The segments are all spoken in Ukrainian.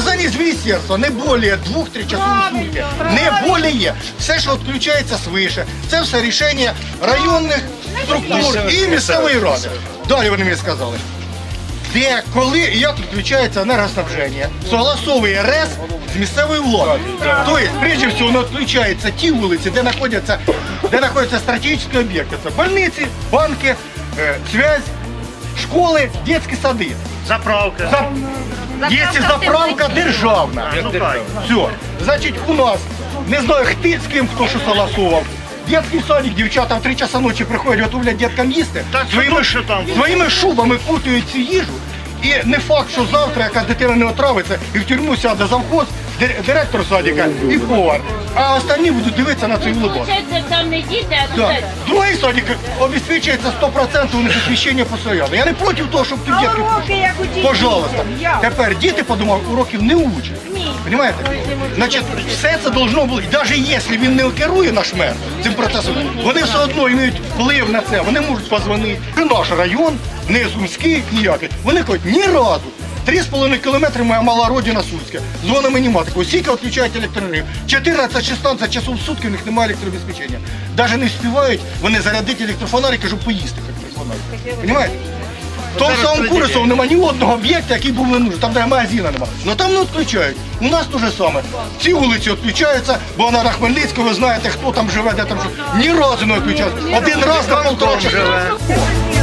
міністерства не більше двох-три часов в сутки. Не більше. Все, що відключається свише, це все рішення районних структур і місцевої ради. Далі вони мені сказали. Де, коли і як відключається енергоснабження, согласовує РЕС з місцевою владою. Тобто, прежде всього, воно відключається ті вулиці, де знаходяться, де знаходяться стратегічні об'єкти. Це больниці, банки, е, связь, школи, дитячі сади. Заправка. За... Якщо заправка державна, Ну все. Значить, у нас, не знаю, хто з ким хто що согласував. Детський садик, дівчата в 3 часа ночі приходять, готовлять діткам їсти. Так, своїми, що там? своїми шубами кутують цю їжу. І не факт, що завтра якась дитина не отравиться і в тюрму сяде завхоз, директор садика і повар. А останні будуть дивитися на цей улибок. Получается, там не діти, а Да. Другий садик обезпечується 100% у них освіщення постійно. Я не проти того, щоб тут дітки. уроки як у дітей? Пожалуйста. Тепер діти подумав, уроків не учать. Понимаєте? Значить, все це должно і навіть якщо він не керує наш мер цим процесом, вони все одно мають вплив на це. Вони можуть позвонити. Наш район, не Сумський, ніякий. Вони кажуть, ні разу. Три з половиною кілометри моя мала родина Сумська. Дзвони мені мати, кажу, скільки відключають електроенергію. 14-16 часов в сутки у них немає електрообезпечення. Навіть не встигають вони зарядити електрофонарик, кажу, поїсти електрофонарик. Понимаєте? В тому самому. Курисову нема ні одного об'єкта, який був не нужен, там де магазина нема. Ну там не відключають. У нас те же саме. Ці вулиці відключаються, бо на Рахмельницького ви знаєте, хто там живе, де там живе. Ні разу не відключають. Один раз на полтора часа.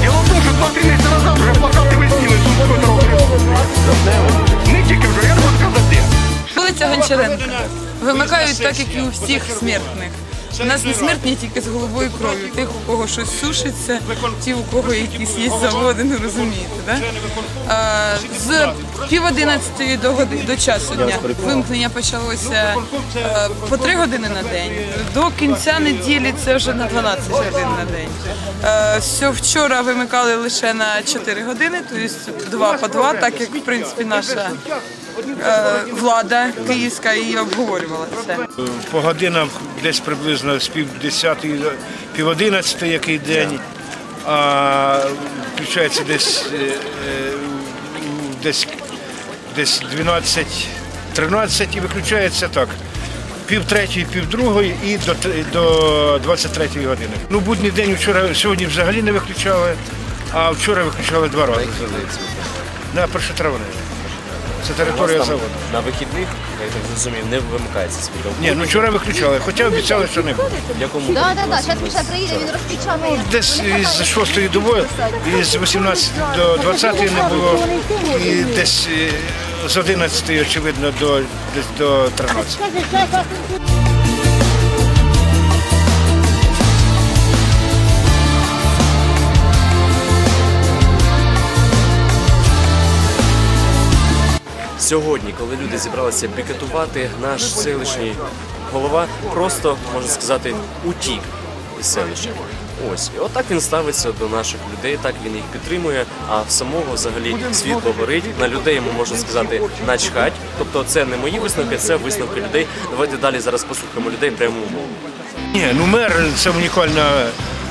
Діло в тому, що два-три місяці назад вже плакати. Не. Вулиця Гончаренка. Вимикають так, як і у всіх смертних. У нас не смертні тільки з головою кров'ю. Тих, у кого щось сушиться, ті, у кого якісь є заводи, не розумієте. Да? А, з пів одинадцятої до години до часу дня вимкнення почалося е, по три години на день. До кінця неділі це вже на 12 годин на день. Е, Все вчора вимикали лише на 4 години, тобто два по два, так як в принципі наша е, влада київська і обговорювала це. По годинам десь приблизно з пів десятої до пів одинадцятої, який день, а включається десь, десь, десь 12-13 і виключається так. Пів третьої, пів другої і до, до 23 години. Ну, будній день вчора, сьогодні взагалі не виключали, а вчора виключали два рази. На першотравне. Це територія заводу. На вихідних, я так зрозумів, не вимикається світло. Ні, ну вчора виключали, хоча обіцяли, що не буде. В якому Так, так, так. Зараз Миша приїде, він розпічаний. Десь із 6 до 8, із 18 до 20 не було, і десь е, з 11, очевидно, до, до 13. Сьогодні, коли люди зібралися пікетувати, наш селищний голова просто, можна сказати, утік із селища. Ось, і отак він ставиться до наших людей, так він їх підтримує. А в самого взагалі світло горить. На людей йому можна сказати начхать. Тобто це не мої висновки, це висновки людей. Давайте далі зараз послухаємо людей пряму мову. Ні, ну мер це унікальна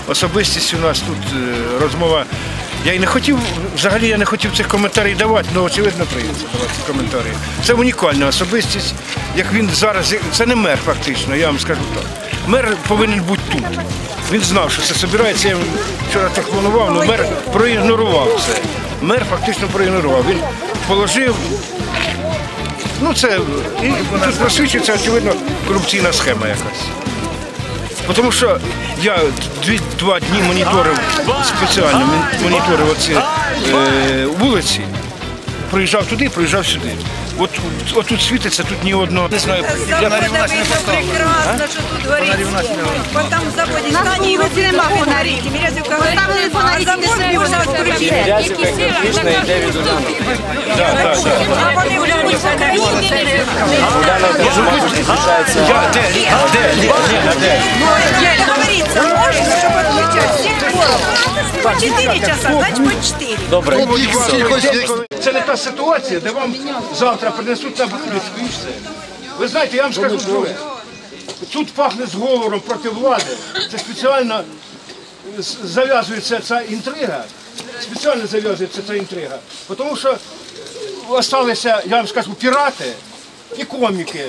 особистість у нас тут е, розмова. Я і не хотів, взагалі я не хотів цих коментарів давати, але очевидно прийдеться давати коментарі. Це унікальна особистість, як він зараз, це не мер фактично, я вам скажу так. Мер повинен бути тут. Він знав, що це збирається. Я вчора телефонував, але мер проігнорував це. Мер фактично проігнорував. Він положив Ну це і тут просвічується, очевидно, корупційна схема якась. Тому що я дві, два дні моніторив спеціально моніторив оці е, вулиці, проїжджав туди, проїжджав сюди. От, от тут світиться, тут ні одного. Не знаю, я прекрасно, що тут горить. Бо там в заводі стані його нема фонарики. Мірязівка горить, а завод можна включити. да, да, да. А вони вже не фонарики. Я, де, де, де, Лена, де? По 4 часа, значить по 4. Добре, Це не та ситуація, де вам завтра принесуть на Бухлицьку і все. Ви знаєте, я вам скажу друге. Тут пахне зговором проти влади. Це спеціально зав'язується ця інтрига. Спеціально зав'язується ця інтрига. Тому що залишилися, я вам скажу, пірати, і коміки.